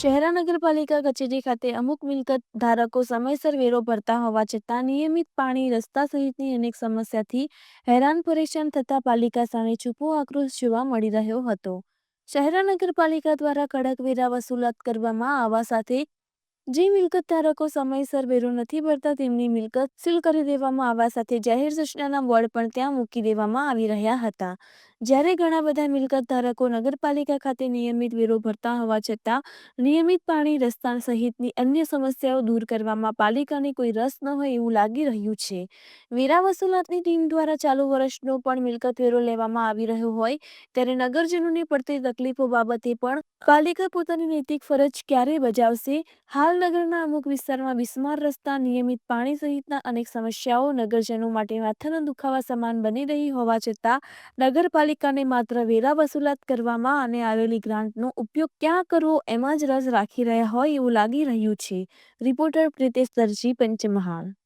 શહેરા નગરપાલિકા કચેરી ખાતે અમુક મિલકત ધારકો સમયસર વેરો ભરતા હોવા છતાં નિયમિત પાણી રસ્તા સહિતની અનેક સમસ્યાથી હેરાન પરેશાન થતા પાલિકા સામે છૂપો આક્રોશ જોવા મળી રહ્યો હતો. શહેરા નગરપાલિકા દ્વારા કડક વેરા વસૂલાત કરવામાં આવવા સાથે જે મિલકત ધારકો સમયસર વેરો નથી ભરતા, તેમની મિલકત સીલ કરી દેવામાં આવવા સાથે જાહેર સૂચનાના બોર્ડ પણ ત્યાં મૂકી દેવામાં આવી રહ્યા હતા. જ્યારે ઘણા બધા મિલકત ધારકો નગરપાલિકા ખાતે નિયમિત વેરો ભરતા હોવા છતાં, નિયમિત પાણી, રસ્તા સહિતની અન્ય સમસ્યાઓ દૂર કરવામાં પાલિકાને કોઈ રસ ન હોય એવું લાગી રહ્યું છે. વેરા વસૂલાતની ટીમ દ્વારા ચાલુ વર્ષનો પણ મિલકત વેરો લેવામાં આવી રહ્યો હોય, ત્યારે નગરજનોને પડતી તકલીફો બાબતે પણ પાલિકા પોતાની નૈતિક ફરજ ક્યારે બજાવશે? હાલ નગરના અમુક વિસ્તારમાં બિસ્માર રસ્તા, નિયમિત પાણી સહિતના અનેક સમસ્યાઓ નગરજનો માટે માથાના દુખાવા સમાન બની રહી હોવા છતાં, નગરપાલિકાને માત્ર વેરા વસૂલાત કરવામાં અને આવેલી ગ્રાન્ટનો ઉપયોગ ક્યાં કરવો એમાં જ રસ રાખી રહ્યા હોય એવું લાગી રહ્યું છે. રિપોર્ટર પ્રિતેશ દરજી, પંચમહાલ.